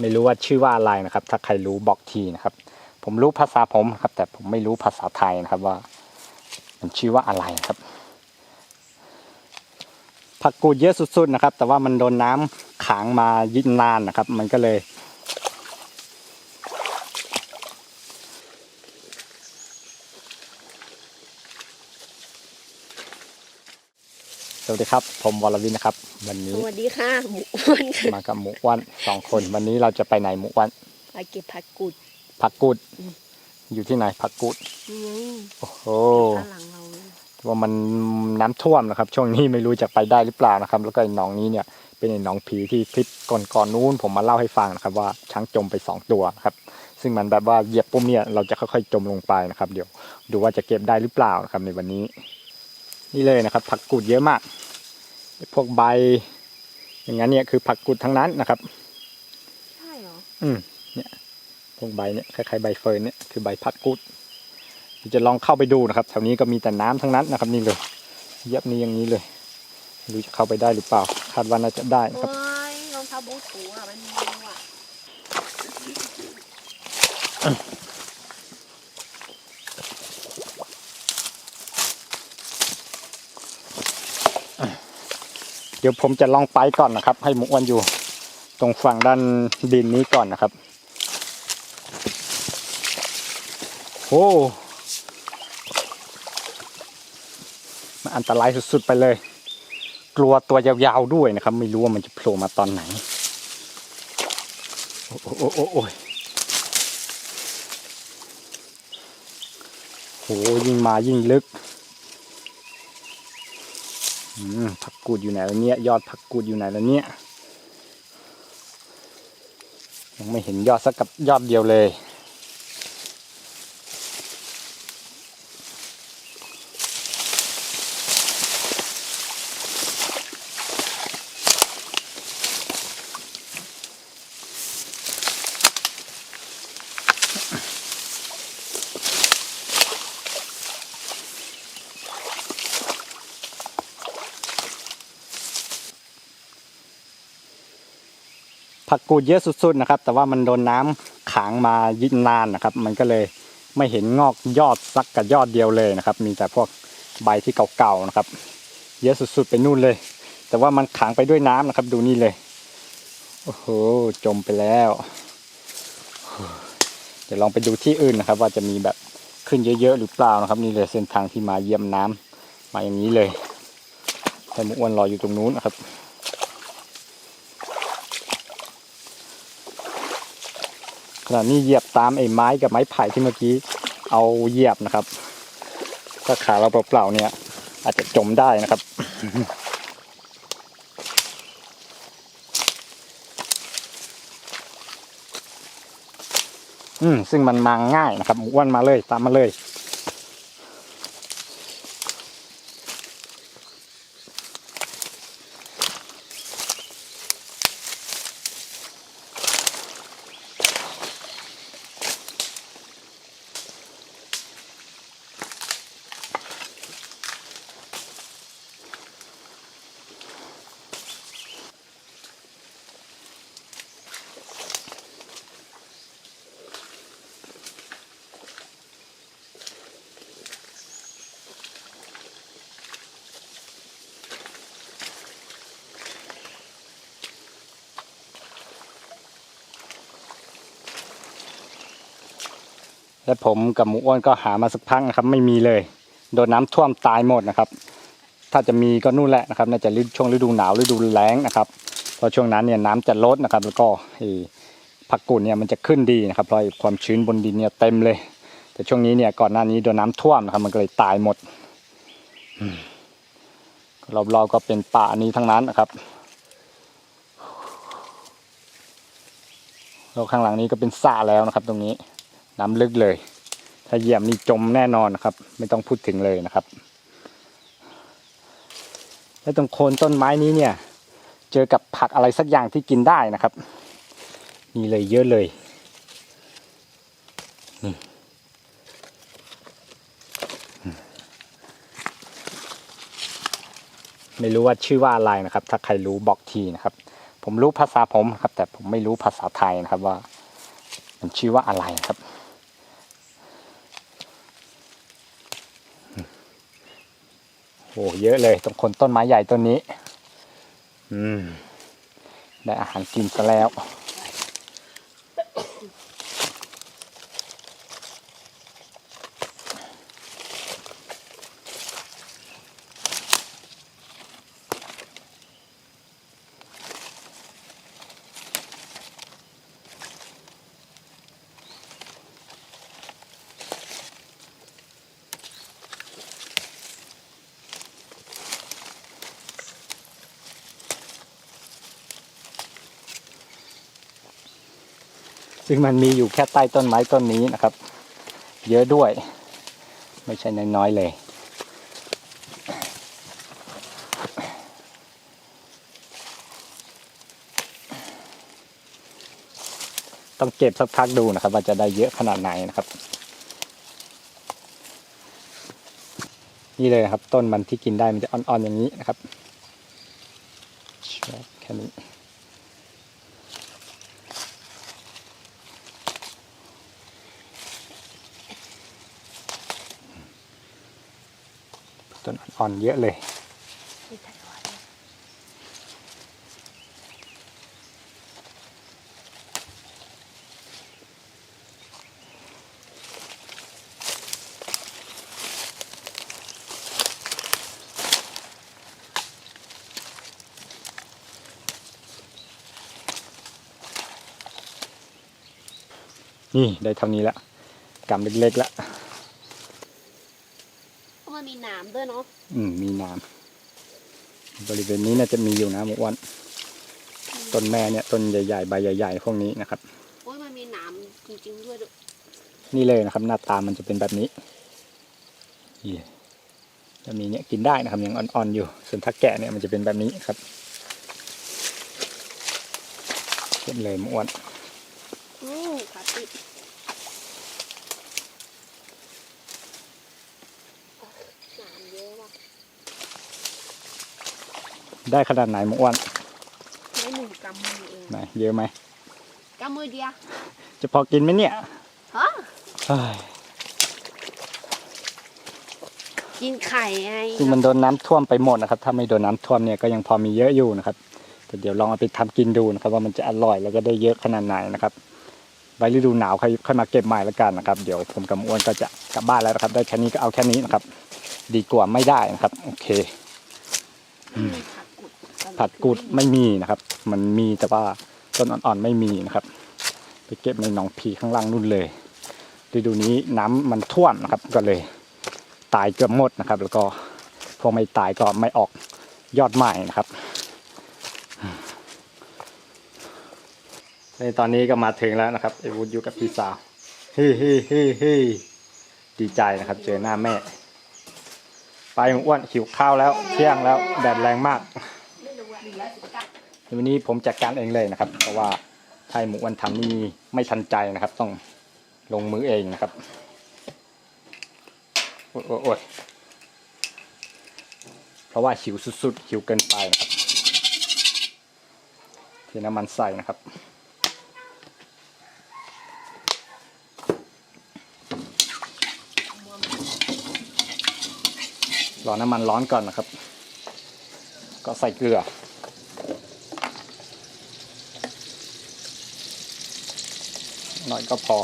ไม่รู้ว่าชื่อว่าอะไรนะครับ ถ้าใครรู้บอกทีนะครับ ผมรู้ภาษาผมครับ แต่ผมไม่รู้ภาษาไทยนะครับว่า มันชื่อว่าอะไรครับ ผักกูดเยอะสุดๆนะครับ แต่ว่ามันโดนน้ำขังมายิ่งนานนะครับ มันก็เลย สวัสดีครับ ผมวรวินนะครับ วันสนี้วัสดีค่ะหมูอ้วนค่ะมากับหมูอ้วันสองคน วันนี้เราจะไปไหนหมูอ้วันไปเก็บผักกุดผักกูดอืมอยู่ที่ไหนผักกูดนี่ไงโอ้โหข้างหลังเราเลยว่ามันน้ำท่วมนะครับ ช่วงนี้ไม่รู้จะไปได้หรือเปล่านะครับ แล้วก็ไอ้หนองนี้เนี่ย เป็นไอ้หนองผีที่คลิปก่อนๆนู้นผมมาเล่าให้ฟังนะครับ ว่าช้างจมไปสองตัวนะครับ ซึ่งมันแบบว่าเหยียบปุ๊บเนี่ยเราจะค่อยๆจมลงไปนะครับ เดี๋ยวดูว่าจะเก็บได้หรือเปล่านะครับในวันนี้ นี่เลยนะครับ ผักกูดเยอะมากไอ้พวกใบ อย่างนั้นเนี่ยคือผักกูดทั้งนั้นนะครับ ใช่เหรอ อืมเนี่ยพวกใบเนี่ยคล้ายๆใบเฟิร์นเนี่ยคือใบพัดกุดเดี๋ยวจะลองเข้าไปดูนะครับแถวนี้ก็มีแต่น้ำทั้งนั้นนะครับนี่เลยเย็บนี้อย่างนี้เลยไม่รู้จะเข้าไปได้หรือเปล่า คาดว่าน่าจะได้นะครับโอ้ยรองเท้าบูทถูอะมันมีว่ะ เดี๋ยวผมจะลองไปก่อนนะครับ ให้หมูอ้วนอยู่ ตรงฝั่งด้านดินนี้ก่อนนะครับโอ้มันอันตรายสุดๆไปเลย กลัวตัวยาวๆด้วยนะครับ ไม่รู้ว่ามันจะโผล่มาตอนไหน โอ้โอ้โอ้โอ้ยโหยิ่งมายิ่งลึก ผักกูดอยู่ไหนแล้วเนี่ย ยอดผักกูดอยู่ไหนแล้วเนี่ย ยังไม่เห็นยอดสักกับยอดเดียวเลย ผักกูดเยอะสุดๆนะครับ แต่ว่ามันโดนน้ำขังมายิ่งนานนะครับ มันก็เลยไม่เห็นงอกยอดสักกับยอดเดียวเลยนะครับ มีแต่พวกใบที่เก่าๆนะครับ เยอะสุดๆไปนู่นเลย แต่ว่ามันขังไปด้วยน้ำนะครับ ดูนี่เลยโอ้โหจมไปแล้ว เดี๋ยวลองไปดูที่อื่นนะครับ ว่าจะมีแบบขึ้นเยอะๆหรือเปล่านะครับ นี่เลยเส้นทางที่มาเยี่ยมน้ำมาอย่างนี้เลยแต่หมูอ้วนรออยู่ตรงนู้นนะครับ ขณะนี้เหยียบตามไอ้ไม้กับไม้ไผ่ที่เมื่อกี้เอาเหยียบนะครับ ถ้าขาเราเปล่าๆเนี่ย อาจจะจมได้นะครับอืมซึ่งมันมาง่ายนะครับอ้วนมาเลยตามมาเลย และผมกับหมูอ้วนก็หามาสักพักนะครับ ไม่มีเลย โดนน้ำท่วมตายหมดนะครับ ถ้าจะมีก็นู่นแหละนะครับ น่าจะฤดูช่วงฤดูหนาวฤดูแล้งนะครับเพราะช่วงนั้นเนี่ยน้ำจะลดนะครับ แล้วก็ผักกุดเนี่ยมันจะขึ้นดีนะครับเพราะความชื้นบนดินเนี่ยเต็มเลย แต่ช่วงนี้เนี่ยก่อนหน้านี้โดนน้ำท่วมนะครับ มันก็เลยตายหมดอืมรอบๆก็เป็นป่านี้ทั้งนั้นนะครับแล้วข้างหลังนี้ก็เป็นสระแล้วนะครับ ตรงนี้ น้ำลึกเลย ถ้าเหยียบนี่จมแน่นอนนะครับ ไม่ต้องพูดถึงเลยนะครับ และตรงโคนต้นไม้นี้เนี่ย เจอกับผักอะไรสักอย่างที่กินได้นะครับนี่เลยเยอะเลยนี่ไม่รู้ว่าชื่อว่าอะไรนะครับ ถ้าใครรู้บอกทีนะครับ ผมรู้ภาษาผมครับ แต่ผมไม่รู้ภาษาไทยนะครับว่า มันชื่อว่าอะไรครับ อ้เยอะเลยตรงคนต้นไม้ใหญ่ต้นนี้ อืม ได้อาหารกินซะแล้ว ซึ่งมันมีอยู่แค่ใต้ต้นไม้ต้นนี้นะครับ เยอะด้วย ไม่ใช่น้อยๆเลยต้องเก็บสักพักดูนะครับ ว่าจะได้เยอะขนาดไหนนะครับ นี่เลยนะครับ ต้นมันที่กินได้มันจะอ่อนๆอย่างนี้นะครับแค่นี้ ต้นอ่อนๆเยอะเลยนี่ได้เท่านี้ละกำเล็กๆละเพราะมันมีหนามด้วยเนาะอืมมีน้ำบริเวณนี้น่าจะมีอยู่นะหมูอ้วนต้นแม่เนี่ยต้นใหญ่ๆใบใหญ่ๆพวกนี้นะครับโอ้ยมันมีหนามจริงๆด้วยด้วยนี่เลยนะครับ หน้าตามันจะเป็นแบบนี้นี่จะมีเนี่ยกินได้นะครับยังอ่อนๆอยู่ ส่วนถ้าแกะเนี่ยมันจะเป็นแบบนี้ครับเก็บเลยหมูอ้วนอืมขาติดหนามเยอะว่ะ ได้ขนาดไหนหมูอ้วนไม่หนึ่งกำมือเองไหนเยอะไหมกำมือเดียวจะพอกินไหมเนี่ยฮะเฮ้ยกินไข่ไงซึ่งมันโดนน้ำท่วมไปหมดนะครับ ถ้าไม่โดนน้ำท่วมเนี่ยก็ยังพอมีเยอะอยู่นะครับ แต่เดี๋ยวลองเอาไปทำกินดูนะครับ ว่ามันจะอร่อยแล้วก็ได้เยอะขนาดไหนนะครับ ไว้ฤดูหนาวค่อยค่อยมาเก็บใหม่แล้วกันนะครับ เดี๋ยวผมกับหมอ้วนก็จะกลับบ้านแล้วนะครับ ได้แค่นี้ก็เอาแค่นี้นะครับ ดีกว่าไม่ได้นะครับ โอเคอืม ผัดกุดไม่มีนะครับ มันมีแต่ว่าต้นอ่อนๆไม่มีนะครับ ไปเก็บในหนองผีข้างล่างนู่นเลยฤดูนี้น้ำมันท่วมนะครับ ก็เลยตายเกือบหมดนะครับ แล้วก็พวกไม่ตายก็ไม่ออกยอดใหม่นะครับในตอนนี้ก็มาถึงแล้วนะครับไอ้วุฒอยู่กับพี่สาวเฮ้เฮ้เฮ้เฮ้ดีใจนะครับ เจอหน้าแม่ ไปอ้วนหิวข้าวแล้วเที่ยงแล้วแดดแรงมาก วันนี้ผมจัดการเองเลยนะครับ เพราะว่าถ้าให้หมูอ้วนทำนี่ไม่ทันใจนะครับ ต้องลงมือเองนะครับอ๊ยโอ๊ยโอ๊ยเพราะว่าหิวสุดๆหิวเกินไปนะครับเทน้ำมันใส่นะครับรอน้ำมันร้อนก่อนนะครับ ก็ใส่เกลือ หน่อยก็พอ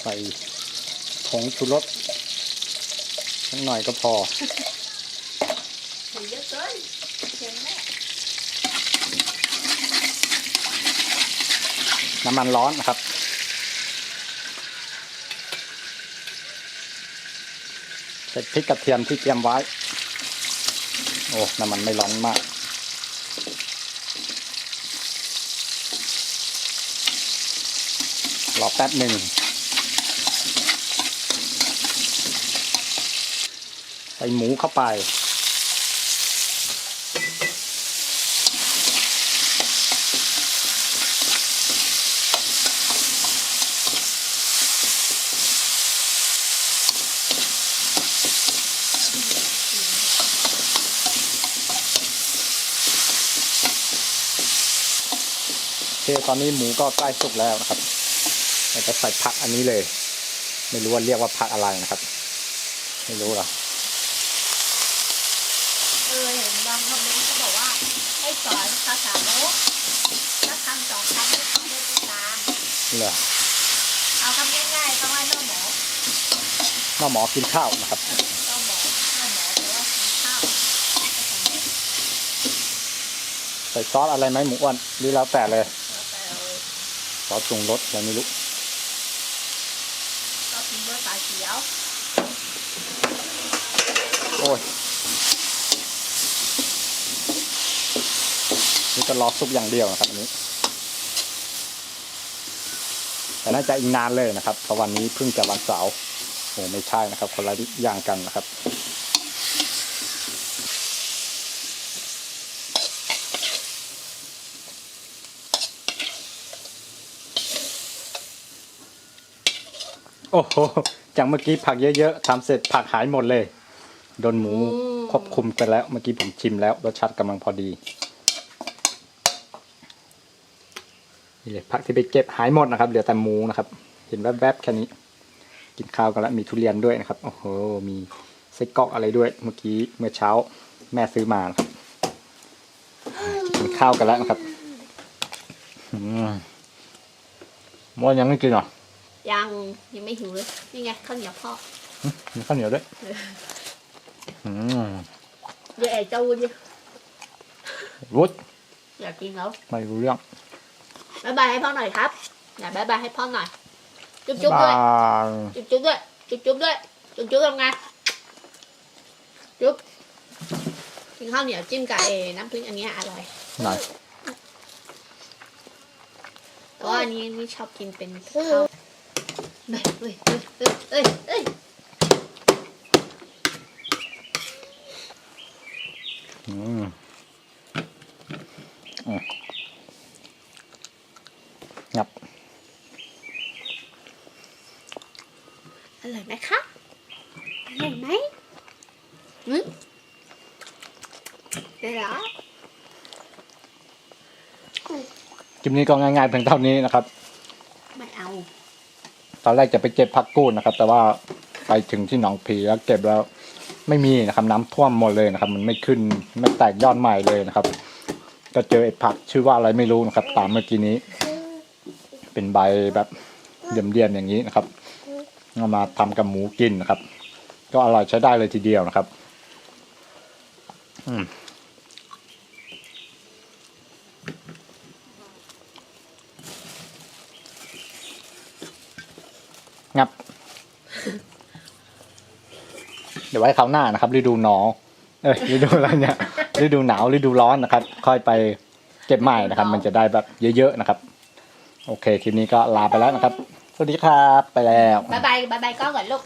ใส่ผงชูรสสักหน่อยก็พอเยอะเกินเค็มแม่น้ำมันร้อนนะครับ ใส่พริกกระเทียมที่เตรียมไว้ โอ้ น้ำมันไม่ร้อนมาก อแป๊บหนึ่งใส่หมูเข้าไป โอเค ตอนนี้หมูก็ใกล้สุกแล้วนะครับ เราจะใส่ผักอันนี้เลย ไม่รู้ว่าเรียกว่าผักอะไรนะครับ ไม่รู้หรอเออเห็นบางคอมเมนต์เขาบอกว่าให้สอนภาษาโน้ถ้าคำสองคำให้เขาได้ติดตามเหรอเอาคำง่ายๆคำว่าน้องหมอหม้อหมอกินข้าวนะครับน้องหมอน้องหมอแปลว่ากินข้าวใส่ซอสอะไรไหมหมูอ้วนหรือแล้วแต่เลยแล้วแต่เลยซอสปรุงรสอะไรไม่รู้ก็กิน เบอร์สายเขียวโอ้ยนี่ก็รอซุปอย่างเดียวนะครับอันนี้ แต่น่าจะอีกนานเลยนะครับเพราะวันนี้เพิ่งจะวันเสาร์โอ้ไม่ใช่นะครับ คนละอย่างกันนะครับโอ้โห จากเมื่อกี้ผักเยอะๆทำเสร็จผักหายหมดเลย โดนหมูควบคุมไปแล้วเมื่อกี้ผมชิมแล้วรสชาติกำลังพอดีนี่เลยผักที่ไปเก็บหายหมดนะครับ เหลือแต่หมูนะครับ เห็นแวบๆแค่นี้ กินข้าวกันแล้วมีทุเรียนด้วยนะครับโอ้โหมีไส้กรอกอะไรด้วย เมื่อกี้เมื่อเช้า แม่ซื้อมานะครับกินข้าวกันแล้วนะครับอืมมอยังไม่กินหรอ ยังยังไม่หิวเลยนี่ไงข้าวเหนียวพ่อมีข้าวเหนียวด้วย อืมเดี๋ยวไอ้เจ้าวุ้นดิวุฒอยากกินแล้วไม่รู้เรื่องบายบายให้พ่อหน่อยครับอย่าบายบายให้พ่อหน่อย จุ๊บจุ๊บด้วยบายจุ๊บจุ๊บด้วย จุ๊บจุ๊บด้วย จุ๊บจุ๊บทำไงจุ๊บกินข้าวเหนียวจิ้มกับเอน้ำพริกอันเนี้ยอร่อยหน่อยแต่ว่าอันนี้ไม่ชอบกินเป็นข้าว เฮ้ยเฮ้ยเฮ้ยเฮ้ยเฮ้ยอืมอืมงับอร่อยไหมคะอร่อยไหมอืมได้เหรอคลิปนี้ก็ง่ายๆเพียงเท่านี้นะครับ ไม่เอา ตอนแรกจะไปเก็บผักกูดนะครับ แต่ว่าไปถึงที่หนองผีแล้วเก็บแล้วไม่มีนะครับน้ำท่วมหมดเลยนะครับ มันไม่ขึ้นไม่แตกยอดใหม่เลยนะครับ ก็เจอไอ้ผักชื่อว่าอะไรไม่รู้นะครับ ตามเมื่อกี้นี้ เป็นใบแบบเดียมๆอย่างนี้นะครับเอามาทำกับหมูกินนะครับ ก็อร่อยใช้ได้เลยทีเดียวนะครับ อืม งับ เดี๋ยวไว้คราวหน้านะครับ ฤดูหนาวเอ้ยฤดูอะไรเนี่ยฤดูหนาวฤดูร้อนนะครับ ค่อยไปเก็บใหม่นะครับ มันจะได้แบบเยอะๆนะครับ โอเคคลิปนี้ก็ลาไปแล้วนะครับ สวัสดีครับ ไปแล้ว บายบายบายบายก็ก่อนลูก